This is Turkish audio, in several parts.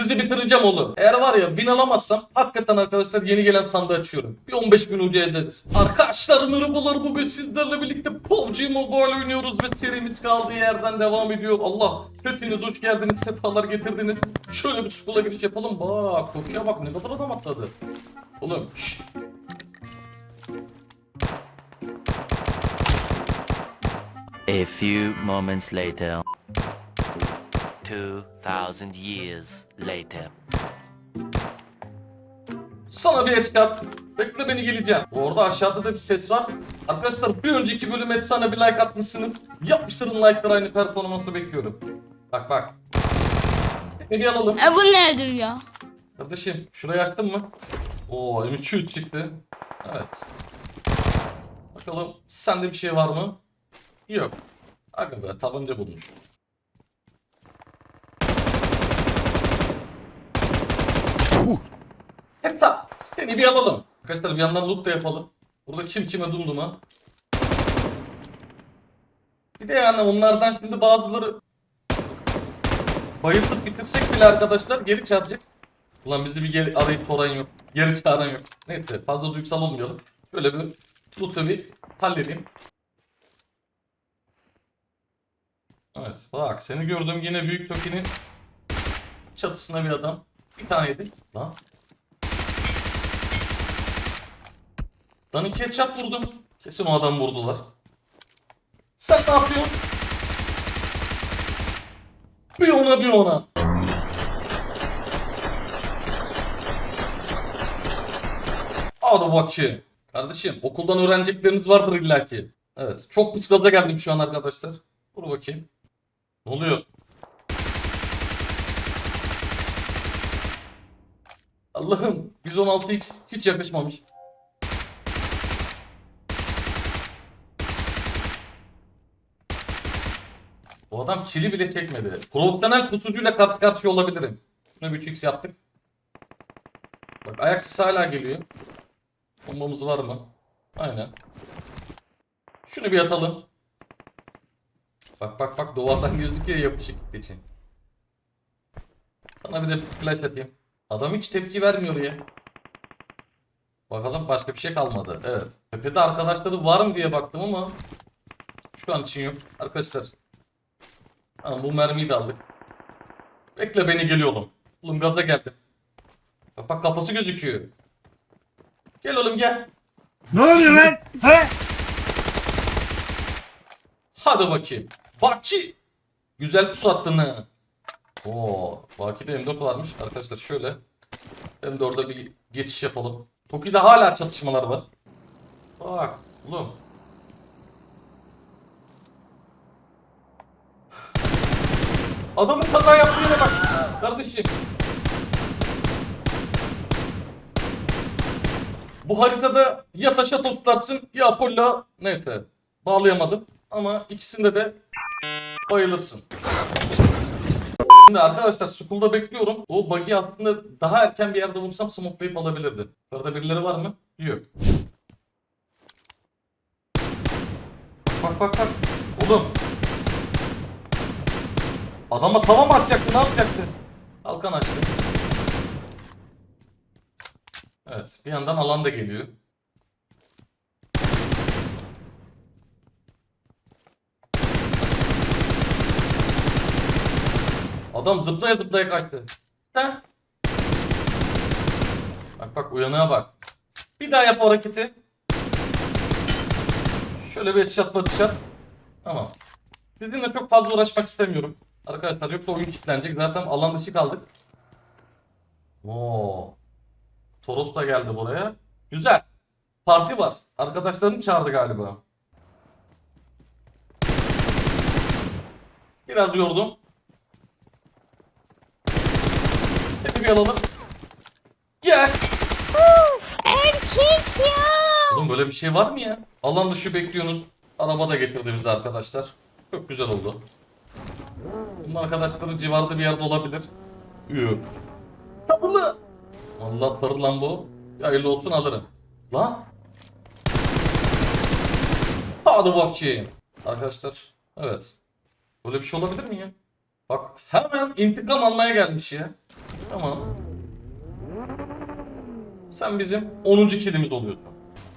Sizi bitireceğim oğlum. Eğer var ya win alamazsam hakikaten arkadaşlar yeni gelen sandığı açıyorum. Bir 15 bin ucu ederiz. Arkadaşlar merhabalar bugün sizlerle birlikte PUBG Mobile oynuyoruz ve serimiz kaldığı yerden devam ediyor. Allah hepiniz hoş geldiniz sefalar getirdiniz. Şöyle bir skula giriş yapalım. Bak kokuya bak ne kadar adam atladı. Oğlum. A few moments later. 2,000 years later. Sana bir headshot. Bekle beni geleceğim. Orada aşağıda da bir ses var. Arkadaşlar bir önceki bölüm efsane bir like atmışsınız. Yapıştırın like'lar aynı performansı bekliyorum. Bak bak. Bir alalım. E bu nedir ya? Kardeşim şurayı açtın mı? Oo M200 çıktı. Evet. Bakalım sende bir şey var mı? Yok. Aga be tabanca bulmuş. Hesap. Seni bir alalım. Arkadaşlar bir yandan loot da yapalım. Burada kim kime dumduma. Bir de yani onlardan şimdi bazıları bayıltıp bitirsek bile arkadaşlar geri çağıracak. Ulan bizi bir geri arayıp soran yok. Geri çağıran yok. Neyse fazla duygusal olmayalım. Şöyle bir loot'u bir halledeyim. Evet bak seni gördüm yine büyük Toki'nin çatısına bir adam. Bir tane yedi. Lan. Lan iki headshot vurdum. Kesin o adam vurdular. Sen ne yapıyorsun? Bir ona bir ona. Hadi bakayım. Kardeşim okuldan öğrenecekleriniz vardır illaki. Evet. Çok pis gaza geldim şu an arkadaşlar. Dur bakayım. Ne oluyor? Allah'ım 116x hiç yakışmamış. O adam kili bile çekmedi. Profesyonel pusucuyla karşı karşıya olabilirim. Şuna 3x yaptık. Bak ayak sesi hala geliyor. Bombamız var mı? Aynen. Şunu bir atalım. Bak bak bak duvardan gözüküyor yapışık için. Sana bir de flash atayım. Adam hiç tepki vermiyor ya. Bakalım başka bir şey kalmadı. Evet. Tepede arkadaşları var mı diye baktım ama şu an için yok. Arkadaşlar. Tamam bu mermiyi de aldık. Bekle beni geliyor oğlum. Oğlum gaza geldim. Bak bak kafası gözüküyor. Gel oğlum gel. Ne oluyor lan? He? Hadi bakayım. Baki. Güzel pus attın ha. Oo, Baki'de M4 varmış. Arkadaşlar şöyle. M4'e bir geçiş yapalım. Toki'de hala çatışmalar var. Bak oğlum. Adamın kaza yaptığı yere bak. Kardeşim. Bu haritada ya taşa toplarsın ya Apollo neyse bağlayamadım ama ikisinde de bayılırsın. Şimdi arkadaşlar school'da bekliyorum. O bug'i aslında daha erken bir yerde vursam smokelayıp alabilirdi. Orada birileri var mı? Yok. Bak bak bak. Oğlum. Adama tava atacaktı? Ne yapacaktı? Kalkan açtı. Evet. Bir yandan alan da geliyor. Adam zıplaya zıplaya kaçtı. Ha? Bak bak uyanığa bak. Bir daha yap o hareketi. Şöyle bir headshot batışat. Tamam. Sizinle çok fazla uğraşmak istemiyorum. Arkadaşlar yoksa oyun kilitlenecek. Zaten alan dışı kaldık. Oo. Toros da geldi buraya. Güzel. Parti var. Arkadaşlarını çağırdı galiba. Biraz yordum. Seni bir alalım. Gel. Erkek ya. Oğlum böyle bir şey var mı ya? Alan dışı bekliyorsunuz. Araba da getirdi bizi arkadaşlar. Çok güzel oldu. Bunun arkadaşları civarda bir yerde olabilir. Yok. Tabula. Allah sarı lan bu. Hayırlı olsun alırım. Lan. Hadi bakayım. Arkadaşlar. Evet. Böyle bir şey olabilir mi ya? Bak hemen intikam almaya gelmiş ya. Tamam. Sen bizim 10. kilimiz oluyorsun.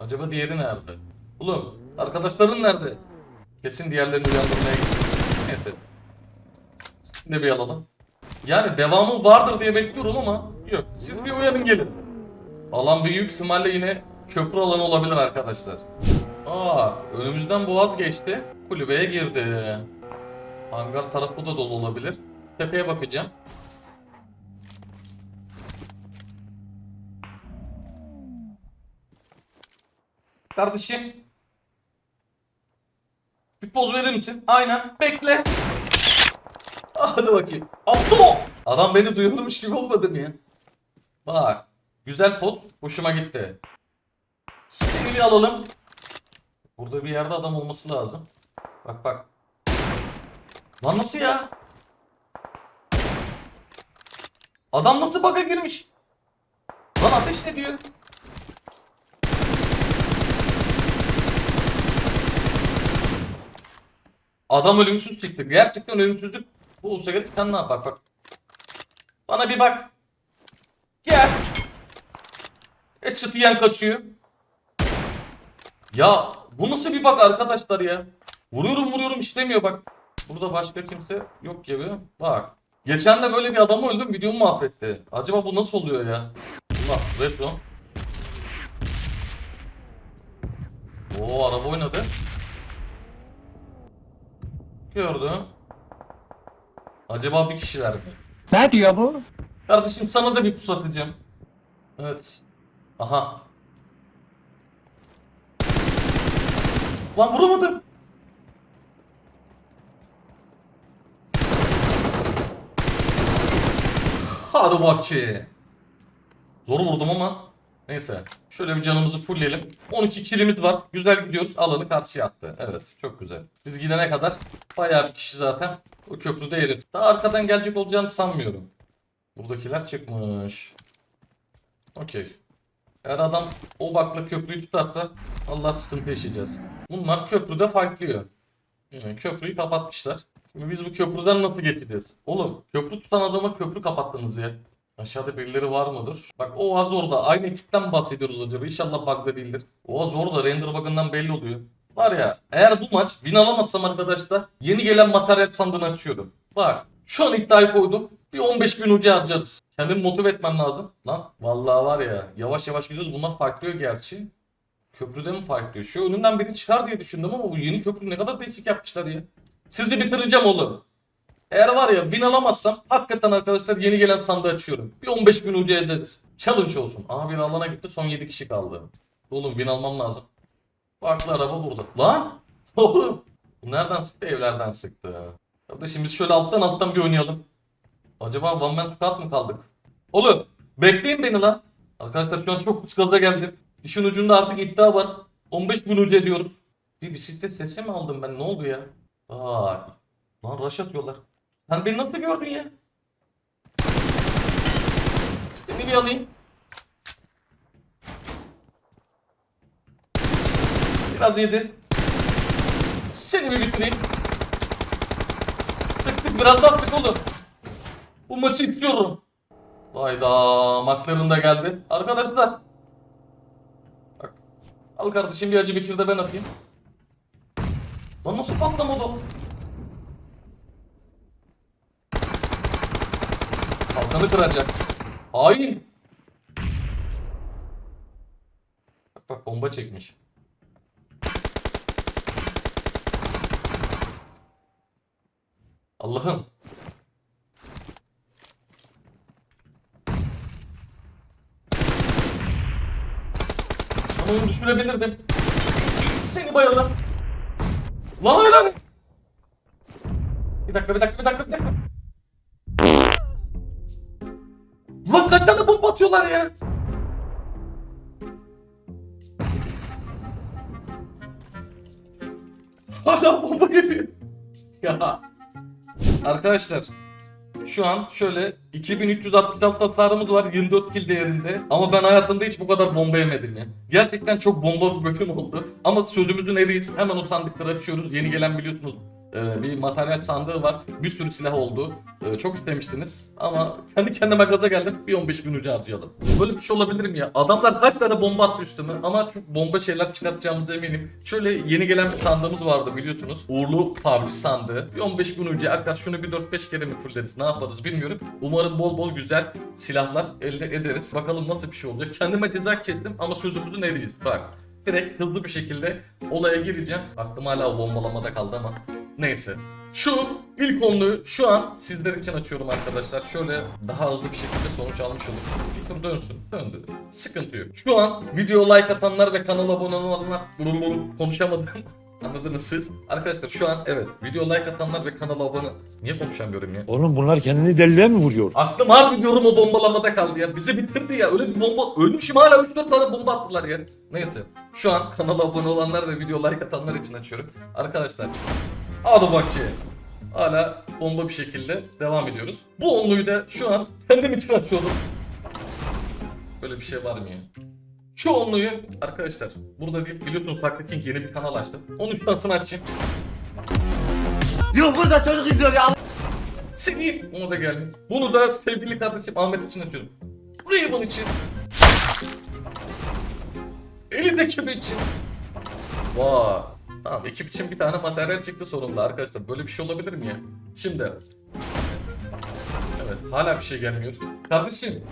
Acaba diğeri nerede? Oğlum arkadaşların nerede? Kesin diğerlerini uyandırmaya gidiyor. Neyse. Siz de bir alalım. Yani devamı vardır diye bekliyorum ama yok. Siz bir uyanın gelin. Alan büyük ihtimalle yine köprü alanı olabilir arkadaşlar. Aa, önümüzden boğaz geçti. Kulübeye girdi. Hangar tarafı da dolu olabilir. Tepeye bakacağım. Kardeşim. Bir poz verir misin? Aynen. Bekle. Hadi bakayım. Abdo! Adam beni duyurmuş gibi olmadı mı ya? Bak. Güzel poz. Hoşuma gitti. Bir alalım. Burada bir yerde adam olması lazım. Bak bak. Lan nasıl ya? Adam nasıl bug'a girmiş? Lan ateş ne diyor? Adam ölümsüz çıktı. Gerçekten ölümsüzlük bu olsa gerek sen ne yap? Bak. Bana bir bak. Gel. Headshot yiyen kaçıyor. Ya bu nasıl bir bak arkadaşlar ya? Vuruyorum vuruyorum işlemiyor bak. Burada başka kimse yok gibi. Bak. Geçen de böyle bir adamı öldüm videomu mahvetti. Acaba bu nasıl oluyor ya? Allah retro. Oo araba oynadı. Gördüm. Acaba bir kişiler mi? Ne diyor bu? Kardeşim sana da bir pus atacağım. Evet. Aha. Lan vuramadım. Hadi bakayım. Zor vurdum ama neyse. Şöyle bir canımızı fullleyelim. 12 kilimiz var. Güzel gidiyoruz. Alanı karşıya attı. Evet çok güzel. Biz gidene kadar bayağı bir kişi zaten o köprüde erir. Daha arkadan gelecek olacağını sanmıyorum. Buradakiler çıkmış. Okey. Eğer adam o bakla köprüyü tutarsa Allah sıkıntı yaşayacağız. Bunlar köprüde fightlıyor. Yani köprüyü kapatmışlar. Biz bu köprüden nasıl geçeceğiz? Oğlum köprü tutan adama köprü kapattınız ya. Aşağıda birileri var mıdır? Bak o az orada. Aynı ekipten bahsediyoruz acaba? İnşallah bug'da değildir. O az orada. Render bug'ından belli oluyor. Var ya eğer bu maç win alamazsam arkadaşlar yeni gelen materyal sandığını açıyorum. Bak şu an iddiayı koydum. Bir 15 bin ucu harcarız. Kendimi motive etmem lazım. Lan vallahi var ya yavaş yavaş gidiyoruz. Bunlar farklıyor gerçi. Köprüde mi farklıyor? Şu önümden biri çıkar diye düşündüm ama bu yeni köprü ne kadar değişik yapmışlar ya. Sizi bitireceğim oğlum. Eğer var ya bin alamazsam hakikaten arkadaşlar yeni gelen sandığı açıyorum. Bir 15 bin ucu elde ederiz. Challenge olsun. Aha bir alana gitti son 7 kişi kaldı. Oğlum bin almam lazım. Farklı araba burada. Lan! Oğlum! Nereden sıktı? Evlerden sıktı. Kardeşim biz şöyle alttan alttan bir oynayalım. Acaba one man squad mı kaldık? Oğlum bekleyin beni lan. Arkadaşlar şu an çok pıskaza geldim. İşin ucunda artık iddia var. 15 bin ucu ediyoruz. Bir bisiklet sesi mi aldım ben? Ne oldu ya? Vay. Lan rush atıyorlar. Sen beni nasıl gördün ya? Seni bir alayım. Biraz yedi. Seni bir bitireyim. Sıktık biraz daha sık oğlum. Bu maçı istiyorum. Hayda McLaren da geldi. Arkadaşlar. Bak. Al kardeşim bir acı bitir de ben atayım. Lan nasıl patlamadı o? Kalkanı kıracak. Hain. Bak bak bomba çekmiş. Allah'ım. Onu düşürebilirdim. Seni bayıldım. Lan öyle mi? Bir dakika bir dakika bir dakika bir dakika. Lan kaç tane bomba atıyorlar ya? Hala bomba geliyor. Ya. Arkadaşlar şu an şöyle 2366 hasarımız var 24 kill değerinde. Ama ben hayatımda hiç bu kadar bomba yemedim ya. Gerçekten çok bomba bir bölüm oldu. Ama sözümüzün eriyiz. Hemen o sandıkları açıyoruz. Yeni gelen biliyorsunuz Ee, bir materyal sandığı var. Bir sürü silah oldu. Ee, çok istemiştiniz. Ama kendi kendime gaza geldim. Bir 15 bin ucu harcayalım. Böyle bir şey olabilir mi ya? Adamlar kaç tane bomba attı üstüme. Ama çok bomba şeyler çıkartacağımıza eminim. Şöyle yeni gelen bir sandığımız vardı biliyorsunuz. Uğurlu PUBG sandığı. Bir 15 bin ucu akar. Şunu bir 4-5 kere mi fulleriz? Ne yaparız bilmiyorum. Umarım bol bol güzel silahlar elde ederiz. Bakalım nasıl bir şey olacak. Kendime ceza kestim ama sözümüzün eriyiz. Bak. Direkt hızlı bir şekilde olaya gireceğim. Aklım hala bombalamada kaldı ama. Neyse. Şu ilk onluğu şu an sizler için açıyorum arkadaşlar. Şöyle daha hızlı bir şekilde sonuç almış olduk. Bir tur dönsün. Döndü. Sıkıntı yok. Şu an video like atanlar ve kanala abone olanlar konuşamadım. Anladınız siz. Arkadaşlar şu an evet video like atanlar ve kanala abone... Niye konuşamıyorum ya? Oğlum bunlar kendini deliliğe mi vuruyor? Aklım harbi diyorum o bombalamada kaldı ya. Bizi bitirdi ya. Öyle bir bomba... Ölmüşüm hala 3-4 tane bomba attılar ya. Neyse. Şu an kanala abone olanlar ve video like atanlar için açıyorum. Arkadaşlar. Hadi bakayım. Hala bomba bir şekilde devam ediyoruz. Bu onluyu da şu an kendim için açıyorum. Böyle bir şey var mı ya? Şu onluyu arkadaşlar burada değil biliyorsunuz Taktik King yeni bir kanal açtım. Onun üstüne açayım. Yok burada çocuk izliyor ya. Seni ona da geldim. Bunu da sevgili kardeşim Ahmet için açıyorum. Raven için. Elit ekibi için. Vay. Tamam ekip için bir tane materyal çıktı sonunda arkadaşlar. Böyle bir şey olabilir mi ya? Şimdi. Evet hala bir şey gelmiyor. Kardeşim.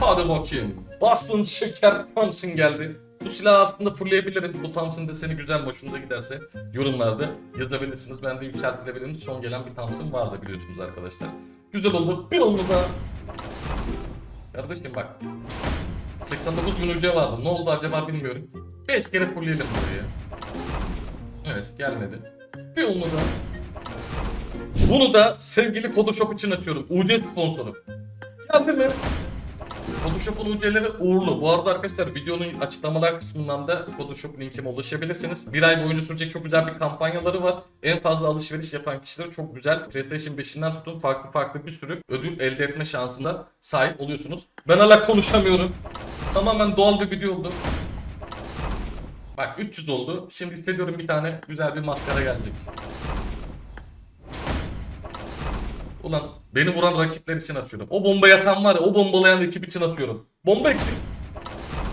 Hadi bakayım. Bastın şeker Thompson geldi. Bu silahı aslında fullleyebilirim. Bu Thompson deseni güzel hoşunuza giderse yorumlarda yazabilirsiniz. Ben de yükseltilebilirim. Son gelen bir Thompson vardı biliyorsunuz arkadaşlar. Güzel oldu. Bir oldu da. Kardeşim bak. 89 bin ucuya vardı. Ne oldu acaba bilmiyorum. 5 kere fullleyelim burayı. Evet gelmedi. Bir oldu da. Bunu da sevgili Kodoshop için açıyorum. UC sponsoru. Geldi mi? Photoshop'un UC'leri uğurlu. Bu arada arkadaşlar videonun açıklamalar kısmından da Photoshop linkime ulaşabilirsiniz. Bir ay boyunca sürecek çok güzel bir kampanyaları var. En fazla alışveriş yapan kişiler çok güzel PlayStation 5'inden tutun farklı farklı bir sürü ödül elde etme şansına sahip oluyorsunuz. Ben hala konuşamıyorum. Tamamen doğal bir video oldu. Bak 300 oldu. Şimdi hissediyorum bir tane güzel bir maskara gelecek. Ulan beni vuran rakipler için atıyorum. O bomba yatan var ya o bombalayan ekip için atıyorum. Bomba için.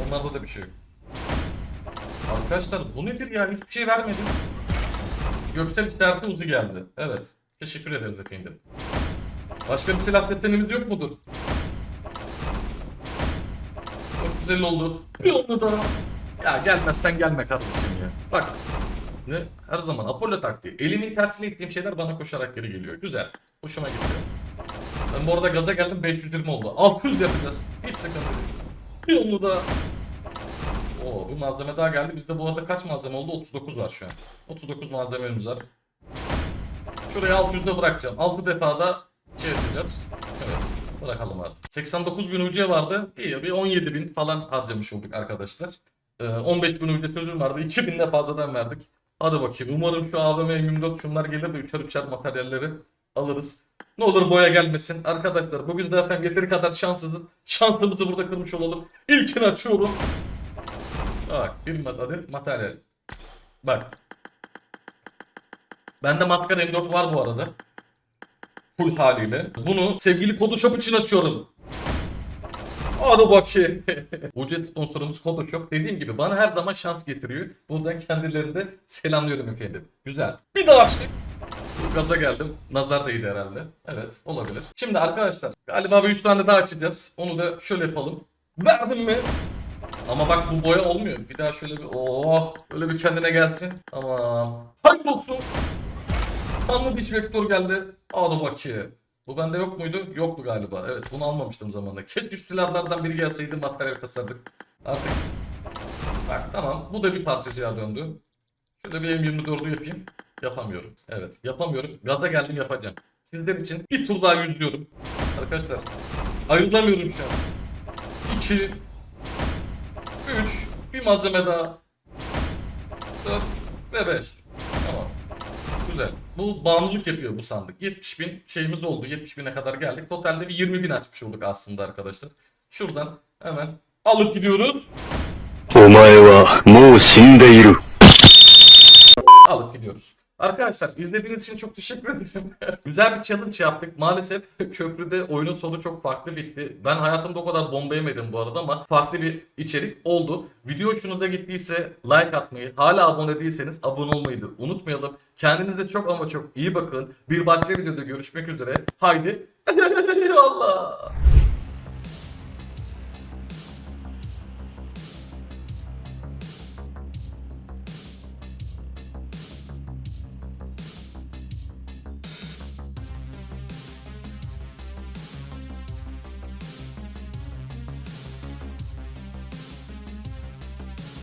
Onlarda da bir şey yok. Arkadaşlar bu nedir ya? Hiçbir şey vermedi. Göksel işareti uzu geldi. Evet. Teşekkür ederiz efendim. Başka bir silah desenimiz yok mudur? Çok güzel oldu. Bir onu da. Ya gelmezsen gelme kardeşim ya. Bak. Ne? Her zaman Apollo taktiği. Elimin tersine ittiğim şeyler bana koşarak geri geliyor. Güzel. Hoşuma gitti. Ben bu arada gaza geldim 520 oldu. 600 yapacağız. Hiç sıkıntı değil. Onu da. Oo bir malzeme daha geldi. Bizde bu arada kaç malzeme oldu? 39 var şu an. 39 malzememiz var. Şuraya 600'de bırakacağım. 6 defa da şey. Evet. Bırakalım artık. 89 bin UC vardı. İyi bir 17 bin falan harcamış olduk arkadaşlar. Ee, 15 bin UC sözüm vardı. 2 bin de fazladan verdik. Hadi bakayım. Umarım şu AVM 24 şunlar gelir de üçer üçer materyalleri alırız. Ne olur boya gelmesin. Arkadaşlar bugün zaten yeteri kadar şanssızız. Şansımızı burada kırmış olalım. İlkini açıyorum. Bak bir adet materyal. Bak. Bende maskara M4 var bu arada. Full haliyle. Bunu sevgili Photoshop için açıyorum. Hadi bakayım. UC sponsorumuz Photoshop. Dediğim gibi bana her zaman şans getiriyor. Buradan kendilerini de selamlıyorum efendim. Güzel. Bir daha açtık. Gaza geldim. Nazar değdi herhalde. Evet olabilir. Şimdi arkadaşlar galiba bir 3 tane daha açacağız. Onu da şöyle yapalım. Verdim mi? Ama bak bu boya olmuyor. Bir daha şöyle bir oh böyle bir kendine gelsin. Tamam. Hayırlı olsun. Kanlı diş vektör geldi. Hadi bakayım. Bu bende yok muydu? Yoktu galiba. Evet bunu almamıştım zamanında. Keşke şu silahlardan biri gelseydi materyal kasardık. Artık. Bak tamam. Bu da bir parçacığa döndü. Şurada bir M24'ü yapayım. Yapamıyorum. Evet yapamıyorum. Gaza geldim yapacağım. Sizler için bir tur daha yüzüyorum. Arkadaşlar ayrılamıyorum şu an. 2 3 bir malzeme daha 4 ve 5 Tamam güzel. Bu bağımlılık yapıyor bu sandık. 70 bin şeyimiz oldu. 70 bine kadar geldik. Totalde bir 20 bin açmış olduk aslında arkadaşlar. Şuradan hemen alıp gidiyoruz. Omae wa mou shindeiru. Alıp gidiyoruz. Arkadaşlar izlediğiniz için çok teşekkür ederim. Güzel bir challenge yaptık. Maalesef köprüde oyunun sonu çok farklı bitti. Ben hayatımda o kadar bomba yemedim bu arada ama farklı bir içerik oldu. Video hoşunuza gittiyse like atmayı, hala abone değilseniz abone olmayı da unutmayalım. Kendinize çok ama çok iyi bakın. Bir başka videoda görüşmek üzere. Haydi. Allah.